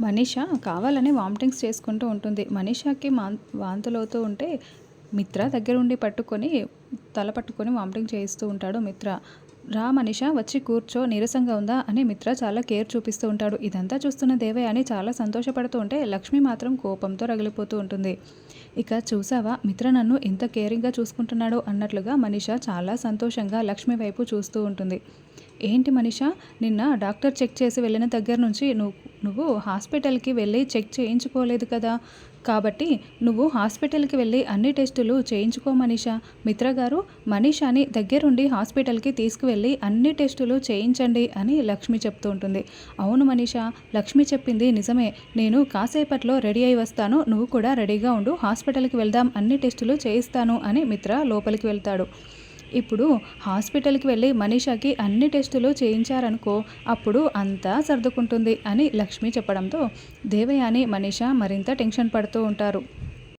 మనీష కావాలని వామిటింగ్స్ చేసుకుంటూ ఉంటుంది. మనీషాకి మా వాంతులవుతూ ఉంటే మిత్ర దగ్గర ఉండి పట్టుకొని తల పట్టుకొని వామిటింగ్ చేయిస్తూ ఉంటాడు మిత్ర. రా మనిష వచ్చి కూర్చో నీరసంగా ఉందా? అని మిత్ర చాలా కేర్ చూపిస్తూ ఉంటాడు. ఇదంతా చూస్తున్న దేవే అని చాలా సంతోషపడుతూ ఉంటే లక్ష్మి మాత్రం కోపంతో రగిలిపోతూ ఉంటుంది. ఇక చూసావా? మిత్ర నన్ను ఎంత కేరింగ్గా చూసుకుంటున్నాడో అన్నట్లుగా మనిష చాలా సంతోషంగా లక్ష్మి వైపు చూస్తూ ఉంటుంది. ఏంటి మనిష? నిన్న డాక్టర్ చెక్ చేసి వెళ్ళిన దగ్గర నుంచి నువ్వు నువ్వు హాస్పిటల్కి వెళ్ళి చెక్ చేయించుకోలేదు కదా. కాబట్టి నువ్వు హాస్పిటల్కి వెళ్ళి అన్ని టెస్టులు చేయించుకో మనీషా. మిత్ర గారు మనీషాని దగ్గరుండి హాస్పిటల్కి తీసుకువెళ్ళి అన్ని టెస్టులు చేయించండి అని లక్ష్మి చెప్తూ ఉంటుంది అవును మనీషా లక్ష్మి చెప్పింది నిజమే. నేను కాసేపట్లో రెడీ అయి వస్తాను. నువ్వు కూడా రెడీగా ఉండు. హాస్పిటల్కి వెళ్దాం. అన్ని టెస్టులు చేయిస్తాను అని మిత్ర లోపలికి వెళ్తాడు. ఇప్పుడు హాస్పిటల్కి వెళ్ళి మనీషాకి అన్ని టెస్టులు చేయించారనుకో అప్పుడు అంతా సర్దుకుంటుంది అని లక్ష్మి చెప్పడంతో దేవయాని మనీషా మరింత టెన్షన్ పడుతూ ఉంటారు.